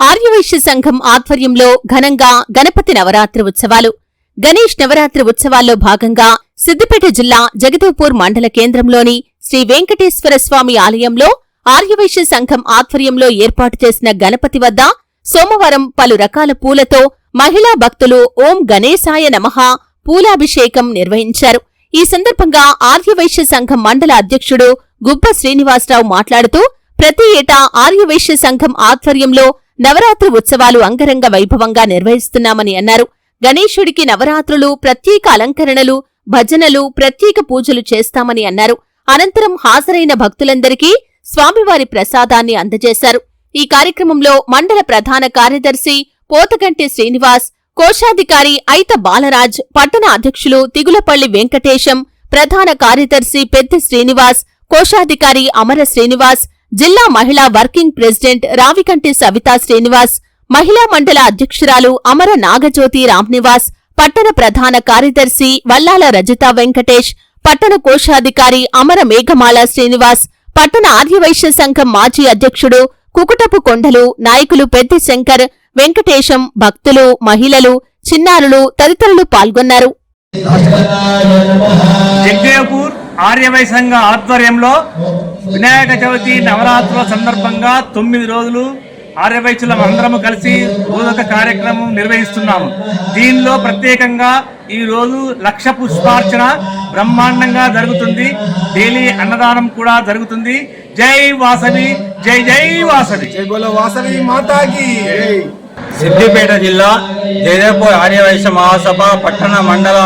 ఆర్యవైశ్య సంఘం ఆధ్వర్యంలో ఘనంగా గణపతి నవరాత్రి ఉత్సవాలు. గణేష్ నవరాత్రి ఉత్సవాల్లో భాగంగా సిద్దిపేట జిల్లా జగదేవ్పూర్ మండల కేంద్రంలోని శ్రీ వెంకటేశ్వర స్వామి ఆలయంలో ఆర్యవైశ్య సంఘం ఆధ్వర్యంలో ఏర్పాటు చేసిన గణపతి వద్ద సోమవారం పలు రకాల పూలతో మహిళా భక్తులు ఓం గణేశాయ నమః పూలాభిషేకం నిర్వహించారు. ఈ సందర్భంగా ఆర్యవైశ్య సంఘం మండల అధ్యక్షుడు గుబ్బ శ్రీనివాసరావు మాట్లాడుతూ ప్రతి ఏటా ఆర్యవైశ్య సంఘం ఆధ్వర్యంలో నవరాత్రి ఉత్సవాలు అంగరంగ వైభవంగా నిర్వహిస్తున్నామని అన్నారు. గణేశుడికి నవరాత్రులు ప్రత్యేక అలంకరణలు భజనలు ప్రత్యేక పూజలు చేస్తామని అన్నారు. అనంతరం హాజరైన భక్తులందరికీ స్వామివారి ప్రసాదాన్ని అందజేశారు. ఈ కార్యక్రమంలో మండల ప్రధాన కార్యదర్శి పోతగంటి శ్రీనివాస్ కోశాధికారి ఐత బాలరాజ్ పట్టణ అధ్యక్షులు తిగులపల్లి వెంకటేశం ప్రధాన కార్యదర్శి పెద్ద శ్రీనివాస్ కోశాధికారి అమర శ్రీనివాస్ జిల్లా మహిళా వర్కింగ్ ప్రెసిడెంట్ రావికంటి సవితా శ్రీనివాస్ మహిళా మండల అధ్యక్షురాలు అమర నాగజ్యోతి రామ్నివాస్ పట్టణ ప్రధాన కార్యదర్శి వల్లాల రజిత వెంకటేష్ పట్టణ కోశాధికారి అమర మేఘమాల శ్రీనివాస్ పట్టణ ఆర్యవైశ్య సంఘం మాజీ అధ్యక్షుడు కుకుటపు కొండలు నాయకులు పెద్ది శంకర్ వెంకటేశం భక్తులు మహిళలు చిన్నారులు తదితరులు పాల్గొన్నారు. జగ్దేవ్పూర్ ఆర్యవై సంఘ ఆధ్వర్యంలో వినాయక చవితి నవరాత్రుల సందర్భంగా తొమ్మిది రోజులు ఆర్యవైశ్యులం అందరము కలిసి బోధక కార్యక్రమం నిర్వహిస్తున్నాము. దీనిలో ప్రత్యేకంగా ఈ రోజు లక్ష పుష్పార్చన బ్రహ్మాండంగా జరుగుతుంది. డైలీ అన్నదానం కూడా జరుగుతుంది. జై వాసవి జై జై వాసవి. జై బోలో వాసవి మాతా की సిద్దిపేట జిల్లా జయదేవ్పూర్ ఆర్యవైశ్య మహాసభ పట్టణ మండల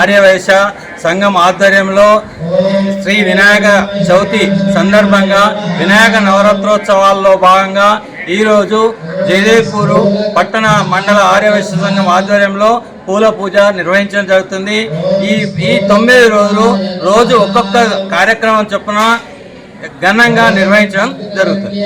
ఆర్యవైశ్య సంఘం ఆధ్వర్యంలో శ్రీ వినాయక చవితి సందర్భంగా వినాయక నవరాత్రోత్సవాల్లో భాగంగా ఈరోజు జయదేవ్పూరు పట్టణ మండల ఆర్యవైశ్య సంఘం ఆధ్వర్యంలో పూల పూజ నిర్వహించడం జరుగుతుంది. ఈ ఈ తొమ్మిది రోజులు రోజు ఒక్కొక్క కార్యక్రమం చొప్పున ఘనంగా నిర్వహించడం జరుగుతుంది.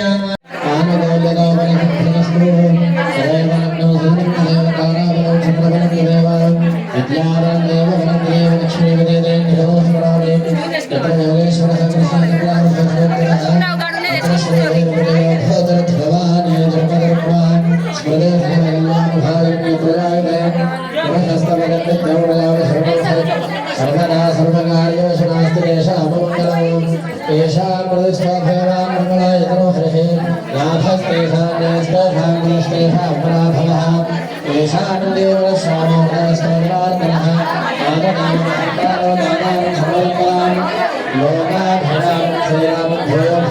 సర్వదా సర్వకార్యేషు నాస్తి దేశాపమంగళం ఏషాం ప్రతిష్టాభేదాం మంగళాయతనో హరిః యాభస్తేషాం జ్యేష్ఠేషాం గుణశ్రేషాం పరాభవः ఏషాం దేవస్వామోదయస్తోత్రార్పణः ఆదనామకారో దానాం భూయో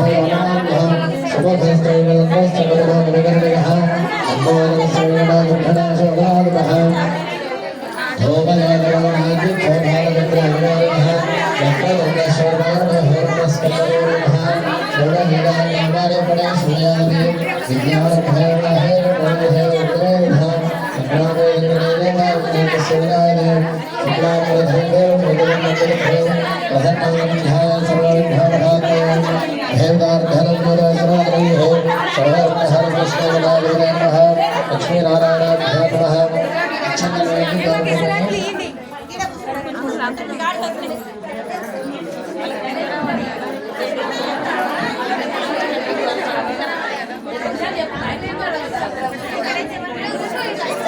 हिरण्य हिरण्य सूर्यादि विज्ञानभैरवहैर प्रभुभैरवग्रहधाम शुक्लामोदरेवेदार्तिक शिवनादि शुक्लामोदरेव मृगमण्डलभैव प्रसन्नानन्धाय सर्वाभिधामधातये भैवदार्धरञ्जुरसमादरैः सर्वार्थहर कृष्णगुणादीरे नमः लक्ष्मीनारायणाभ्यां नमः इच्छन्नमेकं कर्म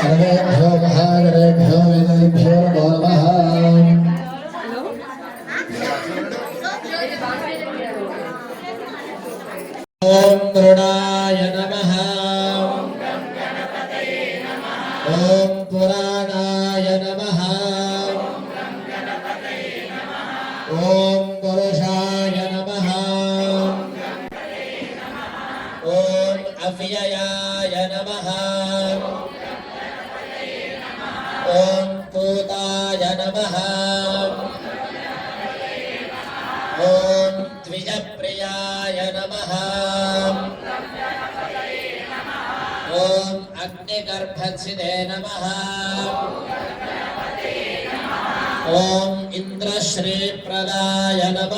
सर्वेभ्यो महागणेभ्यो वेदेभ्यो नमो नमः ॐ गरुडाय नमः ॐ पुराणाय नमः ॐ पुरुषाय नमः ॐ अव्ययाय नमः ఓం భూతాయ నమ. ఓం ద్విజప్రియాయ నమ. ఓం అగ్నిగర్భసిదే నమ. ఓం ఇంద్రశ్రీ ప్రదాయ నమ.